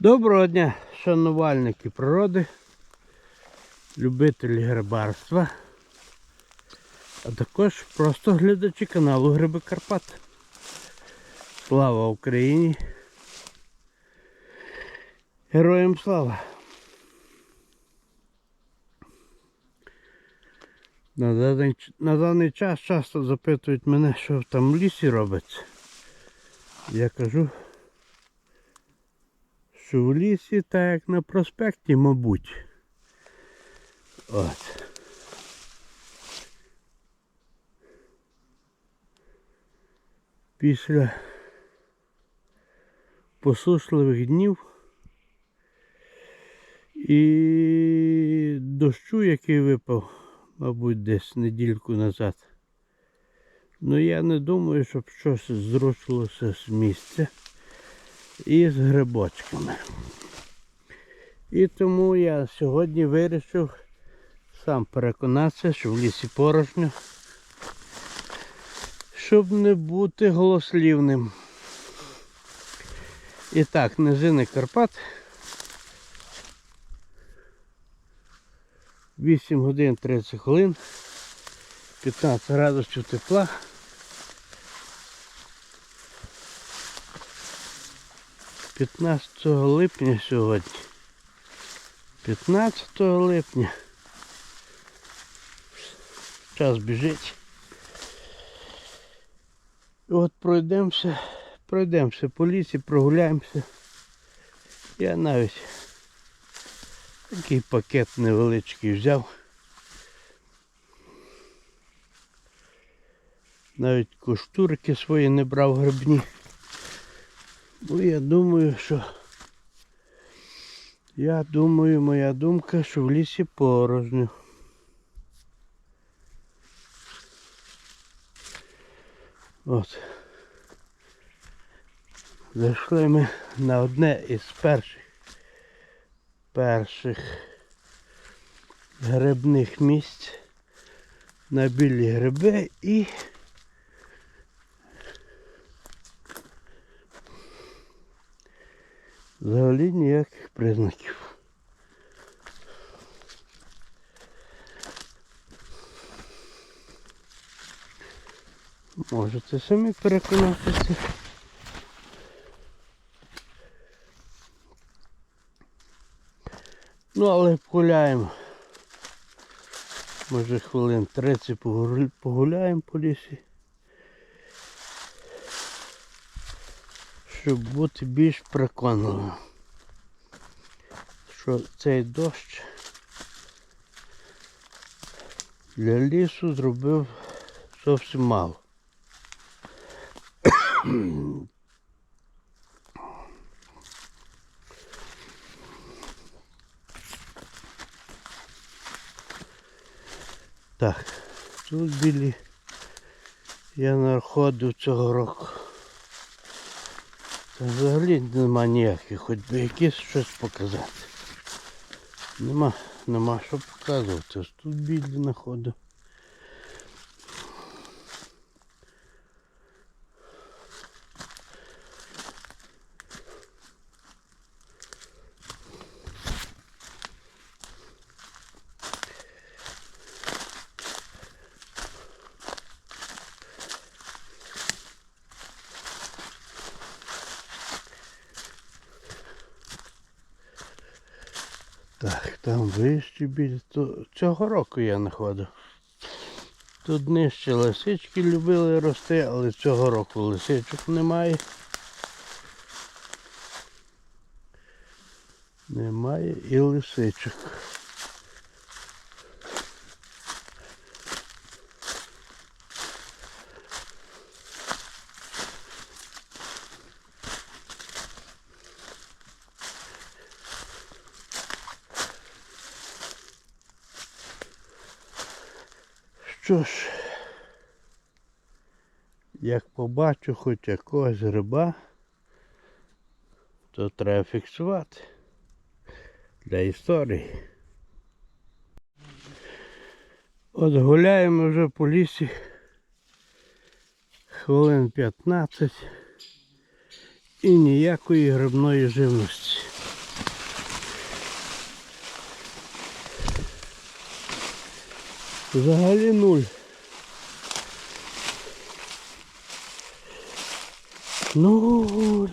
Доброго дня, шанувальники природи, любителі грибарства, а також просто глядачі каналу Гриби Карпат. Слава Україні! Героям слава! На даний, на даний час часто запитують мене, що там в лісі робиться. Я кажу, що в лісі, так як на проспекті, мабуть. От. Після посушливих днів і дощу, який випав, мабуть, десь недільку назад. Ну я не думаю, щоб щось зрушилося з місця і з грибочками. І тому я сьогодні вирішив сам переконатися, що в лісі порожньо, щоб не бути голослівним. І так, низини Карпат. 8 годин 30 хвилин, 15 градусів тепла. П'ятнадцятого липня сьогодні. 15 липня. Час біжить. От пройдемося, пройдемося по лісі, прогуляємося. Я навіть такий пакет невеличкий взяв. Навіть коштурки свої не брав грибні. Бо я думаю, що я думаю, моя думка, що в лісі порожньо. От. Зайшли ми на одне із перших перших грибних місць на білі гриби і взагалі ніяких признаків. Можете самі переконатися. Ну, але погуляємо. Може хвилин 30 погуляємо по лісі. Щоб бути більш переконаним, що цей дощ для лісу зробив зовсім мало. Так, тут білі я знаходив цього року. Взагалі нема ніяких, хоч би якесь щось показати. Нема, нема що показувати. Ось тут білі знаходив. Так, там вище біль. То цього року я знаходив. Тут нижче лисички любили рости, але цього року лисичок немає. Немає і лисичок. Що ж, як побачу хоч якогось гриба, то треба фіксувати для історії. От гуляємо вже по лісі хвилин 15 і ніякої грибної живності. Взагалі нуль. Нуль.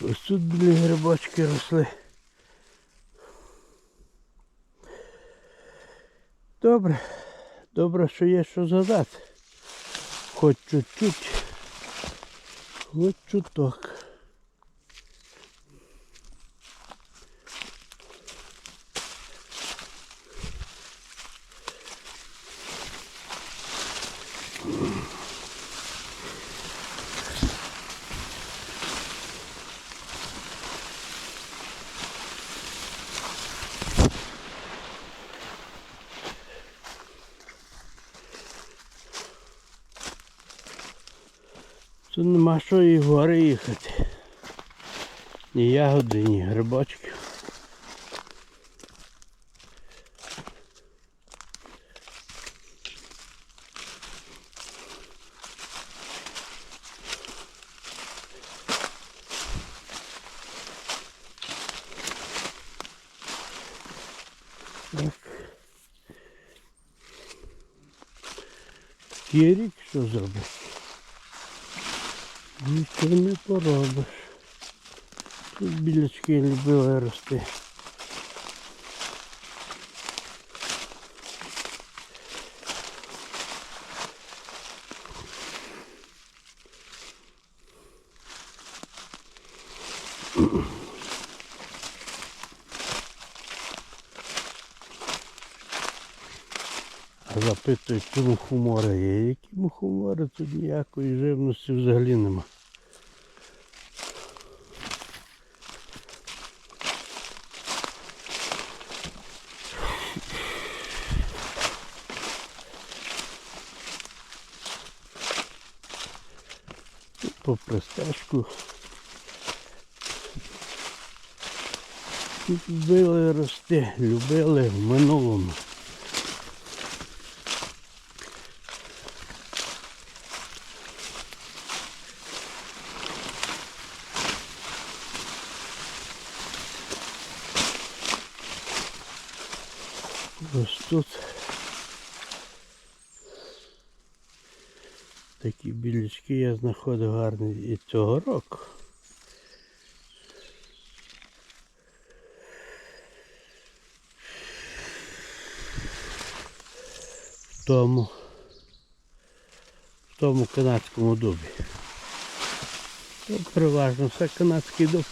Ось тут біля грибочки росли. Добре. Добре, що є що задати. Хоч чуть-чуть. Хоч чуток. Тут нема що і в гори їхати. Ні ягоди, ні грибочки. Так. Є рік, що зробити? Нічого не поробиш. Тут білячки любили рости. А запитують, чи мухомори є. Які мухомори тут ніякої живності взагалі нема. Попри стежку. Любили рости, любили в минулому. Ось тут такі білячки я знаходив гарні і цього року. В тому, в тому канадському дубі. Тут переважно все канадський дуб.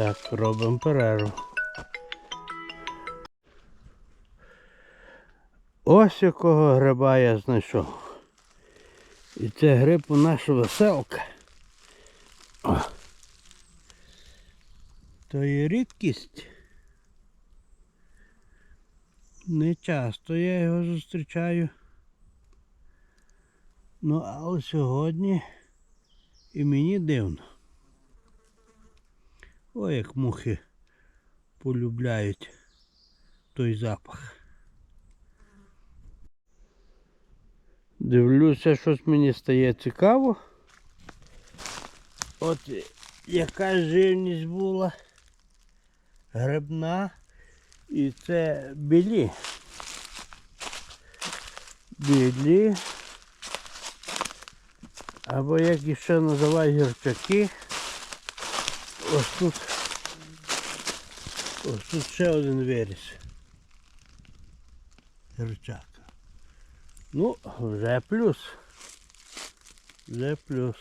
Так, робимо перерву. Ось якого гриба я знайшов. І це гриб у наша веселка. О. То є рідкість. Не часто я його зустрічаю. Ну, але сьогодні і мені дивно. Ой, як мухи полюбляють той запах. Дивлюся, щось мені стає цікаво. От яка живність була грибна і це білі. Білі. Або як іще називають гірчаки. Ось тут. Ось тут ще один виріс. Гірчак. Ну, вже плюс. Вже плюс.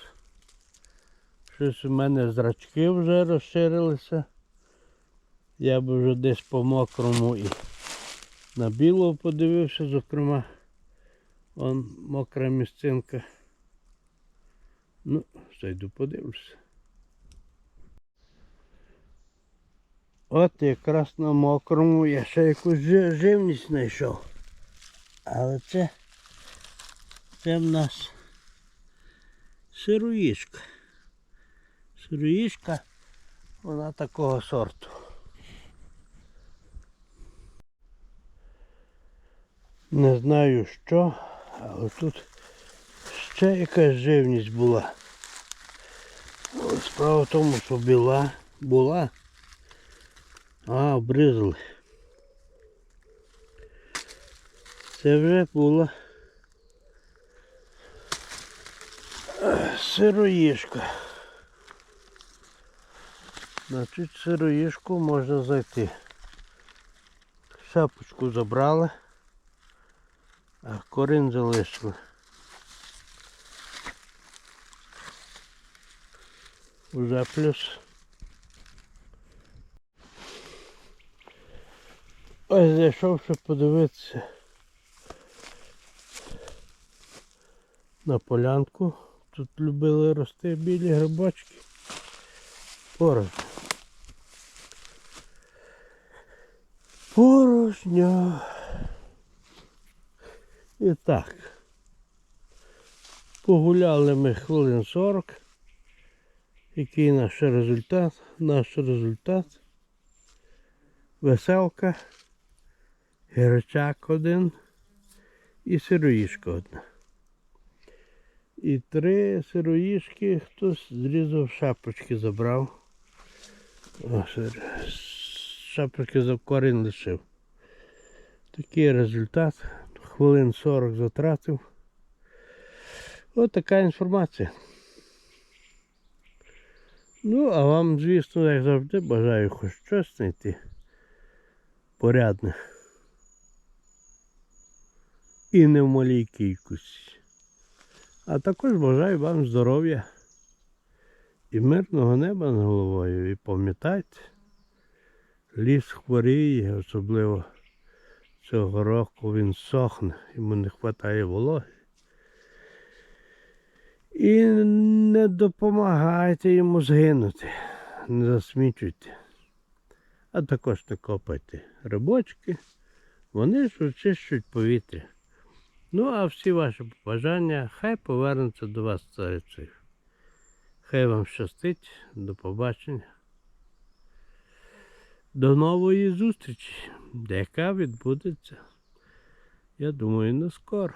Щось у мене зрачки вже розширилися. Я б вже десь по мокрому і на білого подивився, зокрема. Вон мокра місцинка. Ну, зайду подивлюся. От якраз на мокрому я ще якусь живність знайшов. Але це, це в нас сироїшка. Сироїшка, вона такого сорту. Не знаю що, але тут ще якась живність була. Справа в тому, що біла була. А, обризали. Це вже була е, сироїшка. Значить, сироїшку можна знайти. Шапочку забрали, а корінь залишили. Уже плюс. Ось зайшов, щоб подивитися на полянку. Тут любили рости білі грибочки. Порожньо. Порожньо. І так. Погуляли ми хвилин 40. Який наш результат? Наш результат. Веселка, гірчак один і сироїшка одна. І три сироїшки хтось зрізав шапочки забрав. Шапочки за корінь лишив. Такий результат. Хвилин 40 затратив. Ось така інформація. Ну, а вам, звісно, як завжди, бажаю хоч щось знайти порядне. І не в малій кількості. А також бажаю вам здоров'я і мирного неба над головою. І пам'ятайте, ліс хворіє, особливо цього року він сохне, йому не вистачає вологи. І не допомагайте йому згинути, не засмічуйте. А також не копайте рибочки, вони ж очищують повітря. Ну, а всі ваші побажання хай повернуться до вас царицею. Хай вам щастить, до побачення. До нової зустрічі, яка відбудеться, я думаю, не скоро.